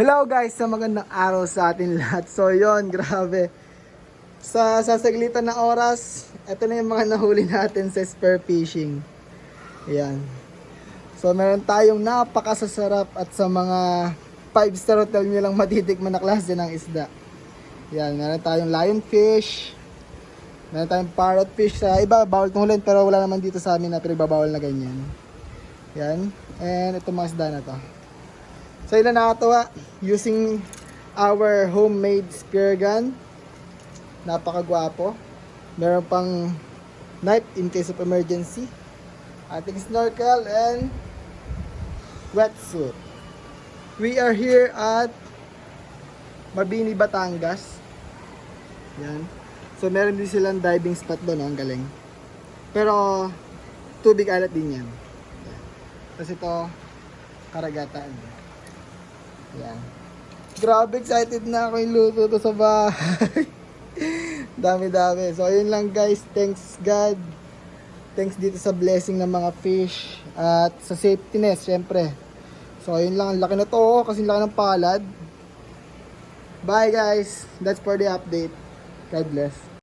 Hello guys, sa magandang araw sa atin lahat. So yon, grabe. Sa sasaglitan na oras, ito na yung mga nahuli natin sa spear fishing. Ayan. So meron tayong napakasasarap at sa mga 5 star hotel nyo lang matitikman na klase ng isda. Yan, meron tayong lionfish. Meron tayong parrotfish. Sa iba, bawal tungulin pero wala naman dito sa amin na pinagbabawal na ganyan. Yan. And ito mga isda na to. So ilan nakatuwa using our homemade spear gun. Napakagwapo. Meron pang knife in case of emergency. Ating snorkel and wetsuit. We are here at Mabini, Batangas. Yan. So meron din silang diving spot doon, oh, ang galing. Pero tubig alat din yan. Tapos ito, karagatan. Yan. Grabe excited na ako yung luto to sa bahay. Dami-dami. So ayun lang guys. Thanks God. Thanks dito sa blessing ng mga fish. At sa safetyness, syempre. So ayun lang. Ang laki na to. oh, Kasi laki ng palad. Bye guys. That's for the update. God bless.